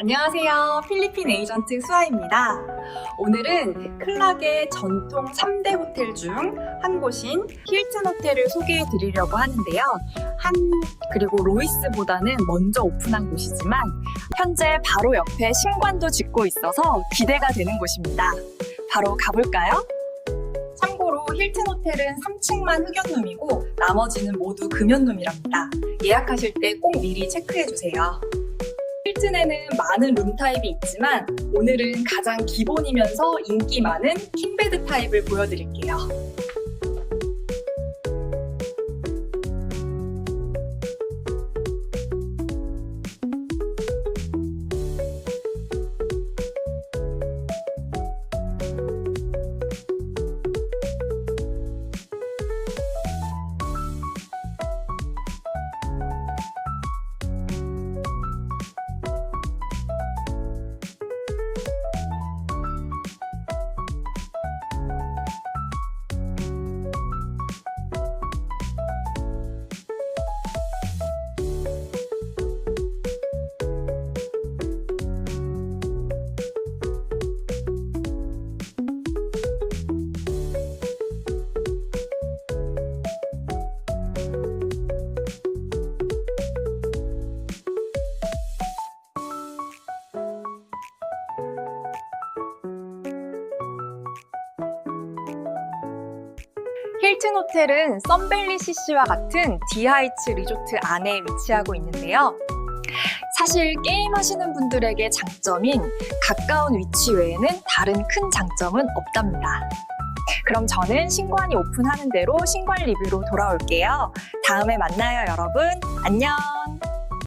안녕하세요. 필리핀 에이전트 수아입니다. 오늘은 클락의 전통 3대 호텔 중 한 곳인 힐튼 호텔을 소개해 드리려고 하는데요. 한, 그리고 로이스보다는 먼저 오픈한 곳이지만 현재 바로 옆에 신관도 짓고 있어서 기대가 되는 곳입니다. 바로 가볼까요? 참고로 힐튼 호텔은 3층만 흑연룸이고 나머지는 모두 금연룸이랍니다. 예약하실 때 꼭 미리 체크해 주세요. 힐튼에는 많은 룸 타입이 있지만 오늘은 가장 기본이면서 인기 많은 킹베드 타입을 보여드릴게요. 힐튼 호텔은 썬밸리 CC와 같은 디하이츠 리조트 안에 위치하고 있는데요. 사실 게임 하시는 분들에게 장점인 가까운 위치 외에는 다른 큰 장점은 없답니다. 그럼 저는 신관이 오픈하는 대로 신관 리뷰로 돌아올게요. 다음에 만나요, 여러분. 안녕!